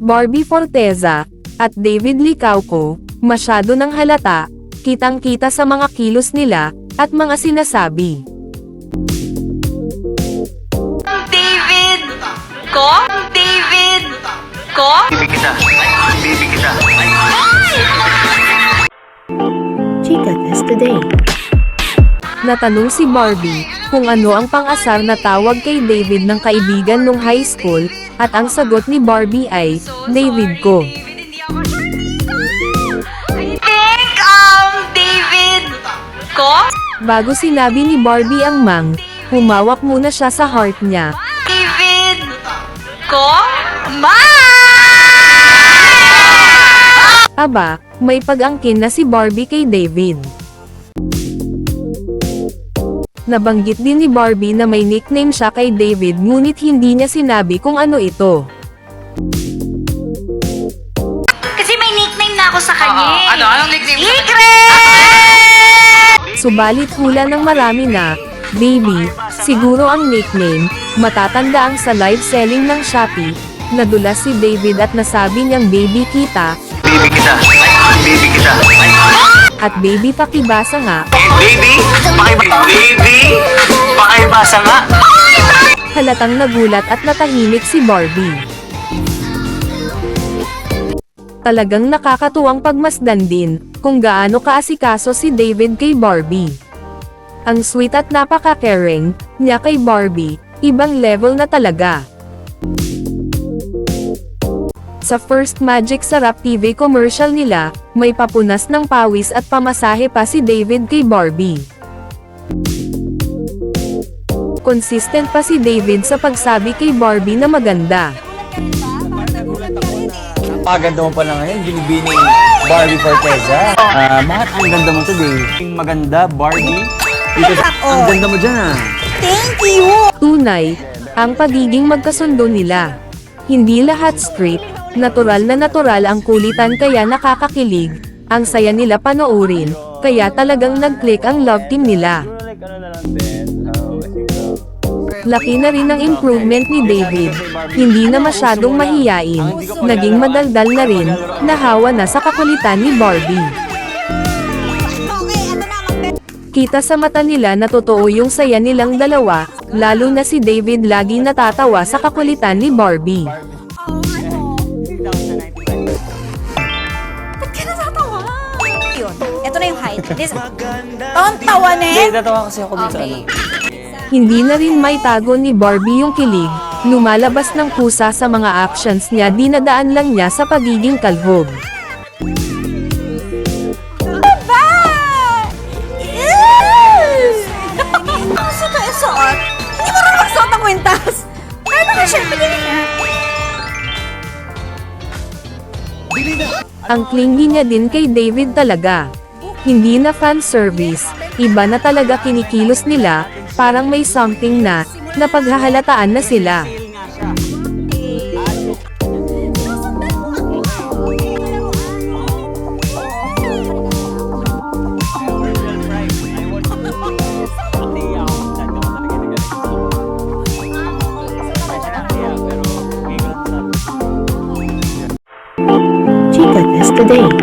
Barbie Forteza, at David Licauco, masyado ng halata, kitang-kita sa mga kilos nila, at mga sinasabi. David ko? David ko? Baby kita. Chica Test Today. Natanong si Barbie kung ano ang pang-asar na tawag kay David ng kaibigan nung high school, at ang sagot ni Barbie ay, David ko. Think, um, David ko? Bago sinabi ni Barbie ang mang, humawak muna siya sa heart niya. David ko? Ma! Aba, may pag-angkin na si Barbie kay David. Nabanggit din ni Barbie na may nickname siya kay David ngunit hindi niya sinabi kung ano ito. Kasi may nickname na ako sa kanya. Oo, eh. ano? Anong nickname? Secret! Subalit hula ng marami na, Baby, siguro ang nickname, matatanda ang sa live selling ng Shopee, nadulas si David at nasabi niyang baby kita, Baby kita. Baby kita. At baby pakibasa nga, Baby? Pakibasa. Baby? Pakibasa nga. halatang nagulat at natahimik si Barbie. Talagang nakakatuwang pagmasdan din, kung gaano kaasikaso si David kay Barbie. Ang sweet at napaka-caring, niya kay Barbie, ibang level na talaga. Sa First Magic Sarap TV commercial nila, may papunas ng pawis at pamasahe pa si David kay Barbie. Consistent pa si David sa pagsabi kay Barbie na maganda. Paganda mo pala ngayon, binibini Barbie Forteza. Ah, bakit ang ganda mo today? Maganda, Barbie. Dito, ang ganda mo dyan ah. Tunay, ang pagiging magkasundo nila. Hindi lahat script, natural na natural ang kulitan kaya nakakakilig, ang saya nila panoorin, kaya talagang nag-click ang love team nila. Laki na rin ang improvement ni David. Hindi na masyadong mahiyain, naging madaldal na rin, nahawa na sa kakulitan ni Barbie. Kita sa mata nila na totoo yung saya nilang dalawa, lalo na si David lagi natatawa sa kakulitan ni Barbie. Yun. Ito na yung height. This, Ang Hindi, eh. natawa kasi ako dito. Ano. Hindi na rin may tago ni Barbie yung kilig, lumalabas ng kusa sa mga actions niya dinadaan lang niya sa pagiging kalhog. Ang clingy niya din kay David talaga. Hindi na fan service, iba na talaga kinikilos nila, parang may something na, napaghahalataan na sila. Today.